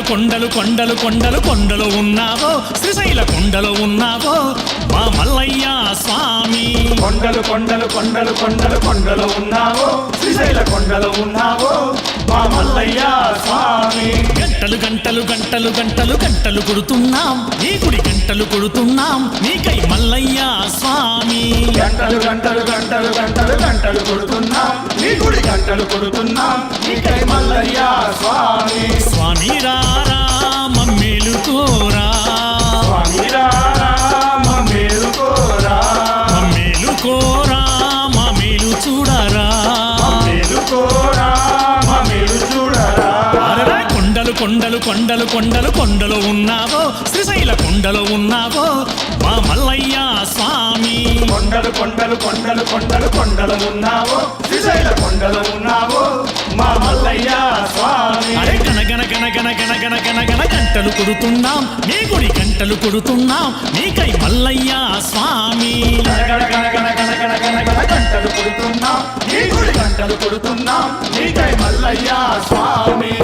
కొండలు కొండలు కొండలు కొండలు ఉన్నావో శ్రీశైల కొండలు ఉన్నావో మా మల్లయ్య స్వామి. కొండలు కొండలు కొండలు కొండలు కొండలు ఉన్నావో? శ్రీశైల కొండలు ఉన్నావో? మా మల్లయ్య స్వామి. గంటలు గంటలు గంటలు గంటలు గంటలు కొడుతున్నాం. నీ గుడి గంటలు కొడుతున్నాం. నీకై మల్లయ్య స్వామి. గంటలు గంటలు గంటలు గంటలు గంటలు కొడుతున్నాం. నీ గుడి గంటలు కొడుతున్నాం. నీకై మల్లయ్య స్వామి. స్వామి రారా మమ్మేలుకోరా స్వామి కొండలు కొండలు కొండలు కొండలు ఉన్నావో శ్రీశైల కొండలు ఉన్నావో మా మల్లయ్య స్వామి కొండలు కొండలు కొండలు కొండలు కొండలు ఉన్నావో శ్రీశైల కొండలు ఉన్నావో మా మల్లయ్య స్వామి అరే గనగన గనగన గనగన గనగన గంటలు కొడుతున్నాం నీ గుడి గంటలు కొడుతున్నాం నీకై మల్లయ్య స్వామి గనగన గనగన గనగన గనగన గంటలు కొడుతున్నాం నీ గుడి గంటలు కొడుతున్నాం నీకై మల్లయ్య స్వామి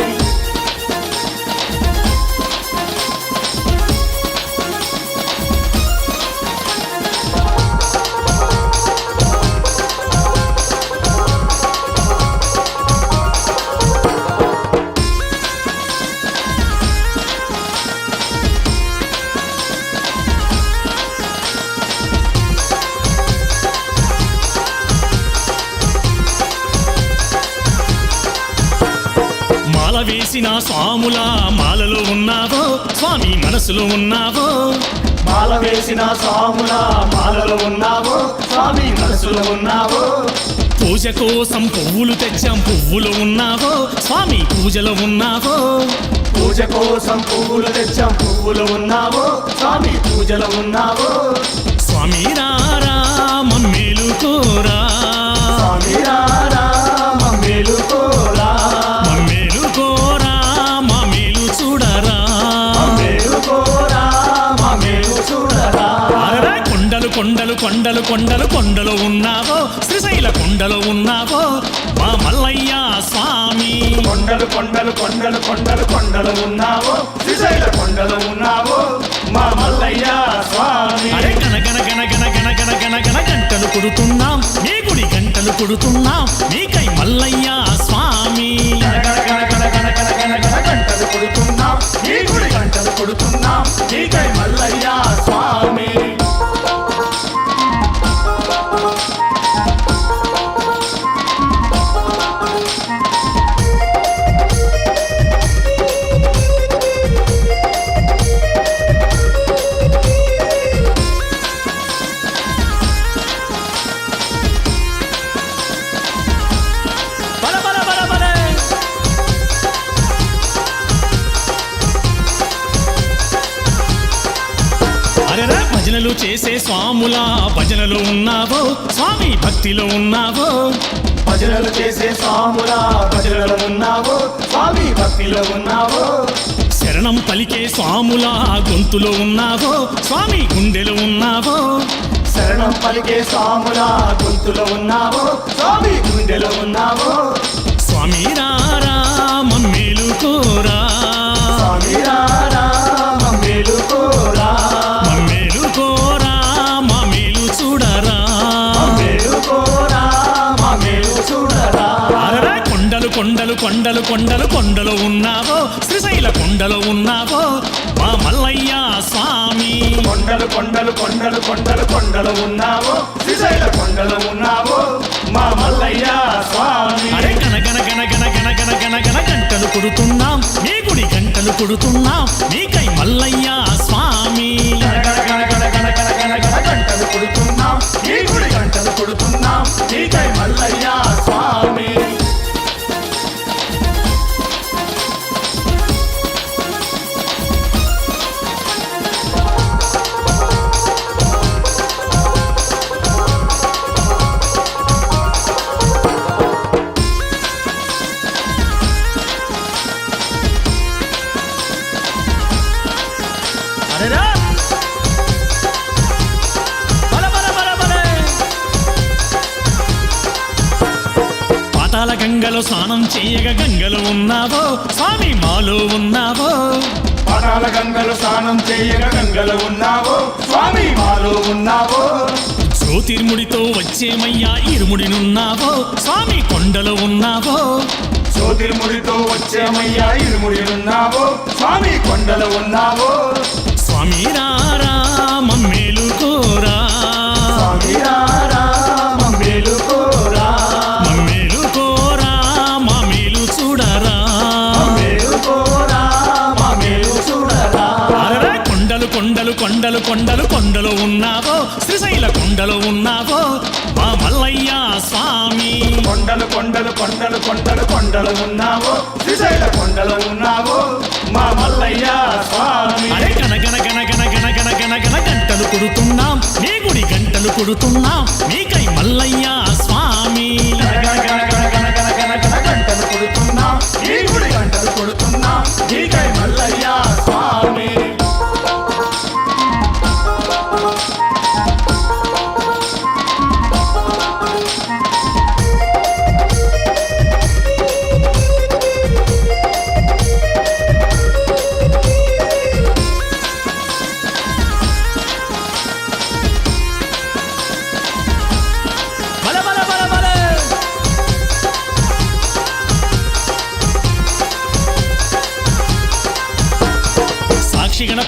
మాల వేసిన స్వాముల మాలలో ఉన్నావో? స్వామి మనసులో ఉన్నావో? మాల వేసిన స్వాముల మాలలో ఉన్నావో? స్వామి మనసులో ఉన్నావో? పూజ కోసం పువ్వులు తెచ్చాం పువ్వులు ఉన్నావో? స్వామి పూజలో ఉన్నావో? పూజ కోసం పువ్వులు తెచ్చాం పువ్వులు ఉన్నావో? స్వామి పూజలు ఉన్నావో? స్వామి రారా మమ్మేలుకోరా స్వామి రారా కొండలు కొండలు కొండలు కొండలు ఉన్నావో శ్రీశైల కొండలు ఉన్నావో మా మల్లయ్య స్వామి కొండలు కొండలు కొండలు కొండలు కొండలు ఉన్నావో శ్రీశైల కొండలు ఉన్నావో మా మల్లయ్య స్వామి అరే గనగన గనగన గనగన గంటలు కొడుతున్నాం నీ గుడి గంటలు కొడుతున్నాం నీకై మల్లయ్య స్వామి గనగన గనగన గనగన గంటలు కొడుతున్నాం నీ గుడి గంటలు కొడుతున్నాం నీకై భజనలు చేసే స్వాముల. భజనలు ఉన్నావో? స్వామి భక్తిలో ఉన్నావో? భజనలు చేసే స్వాముల. భజనలు ఉన్నావో? స్వామి భక్తిలో ఉన్నావో? శరణం పలికే స్వాముల. గొంతులో ఉన్నావో? స్వామి గుండెలో ఉన్నావో? శరణం పలికే స్వాముల. గొంతులో ఉన్నావో? స్వామి గుండెలో ఉన్నావో? స్వామి రారా మమ్మేలుకోరా స్వామి కొండలు కొండలు కొండలు కొండలు ఉన్నావో శ్రీశైల కొండలు ఉన్నావో మా మల్లయ్య స్వామి కొండలు కొండలు కొండలు కొండలు కొండలు ఉన్నావో శ్రీశైల కొండలు ఉన్నావో మా మల్లయ్య స్వామి అరే గనగన గనగన గనగన గనగన గంటలు కొడుతున్నాం మీ గుడి గంటలు కొడుతున్నాం మీకై మల్లయ్య స్వామి గంటలు కొడుతున్నాం నీ గుడి గంటలు కొడుతున్నాం నీకై మల్లయ్య స్వామి పాతాల గంగలో స్నానం చేయగా గంగలో ఉన్నావో? స్వామి మాలో ఉన్నావో? పాతాల గంగలో స్నానం చేయగా గంగలో ఉన్నావో? స్వామి మాలో ఉన్నావో? సోతిర్ముడితో వచ్చేమయ్యా? ఇరుముడినున్నావో? స్వామి కొండలో ఉన్నావో? సోతిర్ముడితో వచ్చేమయ్యా? ఇరుముడినున్నావో? స్వామి కొండలో ఉన్నావో? కొండలు కొండలు కొండలు కొండలు కొండలో ఉన్నావో. శ్రీశైల కొండలో ఉన్నావో. మా మల్లయ్య స్వామి. కొండలు కొండలు కొండలు కొండలు కొండలు ఉన్నావో. శ్రీశైల కొండలు ఉన్నావో. మా మల్లయ్య స్వామి. కొడుతున్నా మీకై మల్లయ్యా.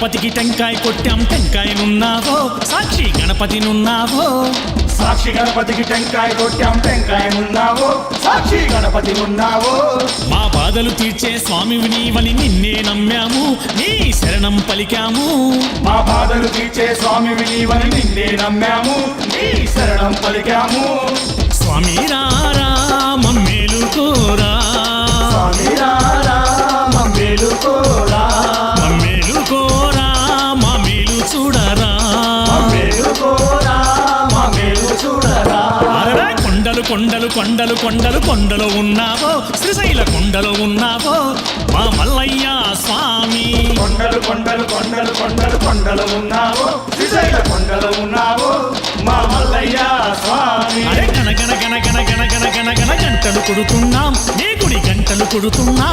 గణపతికి టెంకాయ కొట్టాం టెంకాయనున్నావో సాక్షి గణపతినున్నావో సాక్షి గణపతికి టెంకాయ కొట్టాం టెంకాయ ఉన్నావో సాక్షి గణపతి ఉన్నావో మా బాధలు తీర్చే స్వామివి నీవని నిన్నే నమ్మాము నీ శరణం పలికాము. మా బాధలు తీర్చే స్వామి నీవని నిన్నే నమ్మాము నీ శరణం పలికాము. స్వామి రారా మమ్మేలు కోరా. స్వామి రారా కొండలు కొండలు కొండలు కొండలు ఉన్నావో? శ్రీశైల కొండలో ఉన్నావో? మా మల్లయ్య స్వామి. కొండలు కొండలు కొండలు కొండలు కొండలు ఉన్నావో? శ్రీశైల కొండలు ఉన్నావో? మా మల్లయ్య స్వామి. అరే గన గన గన గన గన గన గన గన గంటలు కొడుతున్నాం. నీ గుడి గంటలు కొడుతున్నాం.